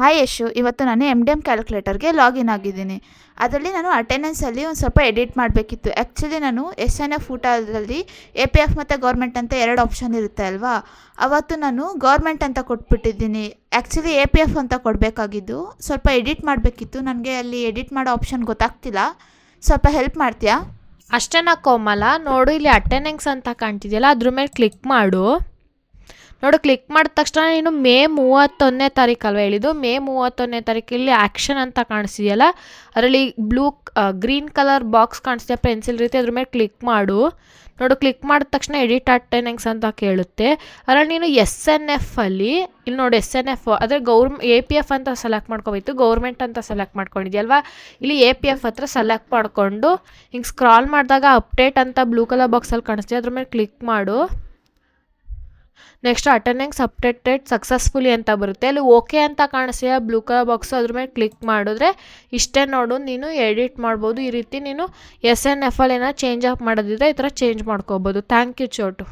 Hi Yashu, ಇವತ್ತು ನಾನು M D M ಕ್ಯಾಲ್ಕುಲೇಟರ್ಗೆ ಲಾಗಿನ್ ಆಗಿದ್ದೀನಿ. ಅದರಲ್ಲಿ ನಾನು ಅಟೆಂಡೆನ್ಸಲ್ಲಿ ಒಂದು ಸ್ವಲ್ಪ ಎಡಿಟ್ ಮಾಡಬೇಕಿತ್ತು. ಆ್ಯಕ್ಚುಲಿ ನಾನು ಎಸ್ ಎನ್ ಎಫ್ ಊಟದಲ್ಲಿ ಎ ಪಿ ಎಫ್ ಮತ್ತು ಗೌರ್ಮೆಂಟ್ ಅಂತ ಎರಡು ಆಪ್ಷನ್ ಇರುತ್ತೆ ಅಲ್ವಾ? ಅವತ್ತು ನಾನು ಗೌರ್ಮೆಂಟ್ ಅಂತ ಕೊಟ್ಬಿಟ್ಟಿದ್ದೀನಿ. ಆ್ಯಕ್ಚುಲಿ ಎ ಪಿ ಎಫ್ ಅಂತ ಕೊಡಬೇಕಾಗಿದ್ದು. ಸ್ವಲ್ಪ ಎಡಿಟ್ ಮಾಡಬೇಕಿತ್ತು. ನನಗೆ ಅಲ್ಲಿ ಎಡಿಟ್ ಮಾಡೋ ಆಪ್ಷನ್ ಗೊತ್ತಾಗ್ತಿಲ್ಲ. ಸ್ವಲ್ಪ ಹೆಲ್ಪ್ ಮಾಡ್ತೀಯಾ? ಅಷ್ಟೇನಾ ಕೋಮಲ? ನೋಡು, ಇಲ್ಲಿ ಅಟೆಂಡೆನ್ಸ್ ಅಂತ ಕಾಣ್ತಿದೆಯಲ್ಲ, ಅದ್ರ ಮೇಲೆ ಕ್ಲಿಕ್ ಮಾಡು. ನೋಡು ಕ್ಲಿಕ್ ಮಾಡಿದ ತಕ್ಷಣ ನೀನು ಮೇ ಮೂವತ್ತೊಂದನೇ ತಾರೀಕು ಅಲ್ವಾ ಹೇಳಿದ್ದು? ಮೇ ಮೂವತ್ತೊಂದನೇ ತಾರೀಕು ಇಲ್ಲಿ ಆ್ಯಕ್ಷನ್ ಅಂತ ಕಾಣಿಸಿದೆಯಲ್ಲ ಅದರಲ್ಲಿ ಬ್ಲೂ ಗ್ರೀನ್ ಕಲರ್ ಬಾಕ್ಸ್ ಕಾಣಿಸಿದೆ ಪೆನ್ಸಿಲ್ ರೀತಿ ಅದ್ರ ಮೇಲೆ ಕ್ಲಿಕ್ ಮಾಡು. ನೋಡು ಕ್ಲಿಕ್ ಮಾಡಿದ ತಕ್ಷಣ ಎಡಿಟ್ ಟೈನಿಂಗ್ಸ್ ಅಂತ ಕೇಳುತ್ತೆ. ಅದರಲ್ಲಿ ನೀನು ಎಸ್ ಎನ್ ಎಫ್ ಅಲ್ಲಿ, ಇಲ್ಲಿ ನೋಡು ಎಸ್ ಎನ್ ಎಫ್ ಅಂದರೆ ಗೌರ್ ಎ ಪಿ ಎಫ್ ಅಂತ ಸೆಲೆಕ್ಟ್ ಮಾಡ್ಕೋಬೇಕು ಗೌರ್ಮೆಂಟ್ ಅಂತ ಸೆಲೆಕ್ಟ್ ಮಾಡ್ಕೊಂಡಿದ್ಯಲ್ವಾ ಇಲ್ಲಿ ಎ ಪಿ ಎಫ್ ಹತ್ರ ಸೆಲೆಕ್ಟ್ ಮಾಡಿಕೊಂಡು ಹಿಂಗೆ ಸ್ಕ್ರಾಲ್ ಮಾಡಿದಾಗ ಅಪ್ಡೇಟ್ ಅಂತ ಬ್ಲೂ ಕಲರ್ ಬಾಕ್ಸಲ್ಲಿ ಕಾಣಿಸ್ತೀವಿ ಅದ್ರ ಮೇಲೆ ಕ್ಲಿಕ್ ಮಾಡು. ನೆಕ್ಸ್ಟ್ ಅಟೆಂಡೆನ್ಸ್ ಅಪ್ಡೇಟೆಡ್ ಸಕ್ಸಸ್ಫುಲಿ ಅಂತ ಬರುತ್ತೆ. ಅಲ್ಲಿ ಓಕೆ ಅಂತ ಕಾಣಿಸ್ತೀಯ ಬ್ಲೂ ಕಲರ್ ಬಾಕ್ಸು ಅದ್ರ ಮೇಲೆ ಕ್ಲಿಕ್ ಮಾಡಿದ್ರೆ ಇಷ್ಟೇ ನೋಡು, ನೀನು ಎಡಿಟ್ ಮಾಡ್ಬೋದು. ಈ ರೀತಿ ನೀನು ಎಸ್ ಎನ್ ಎಫ್ ಅಲ್ಲಿ ಏನೋ ಚೇಂಜ್ ಅಪ್ ಮಾಡೋದಿದ್ರೆ ಈ ಥರ ಚೇಂಜ್ ಮಾಡ್ಕೋಬೋದು. Thank you Chotu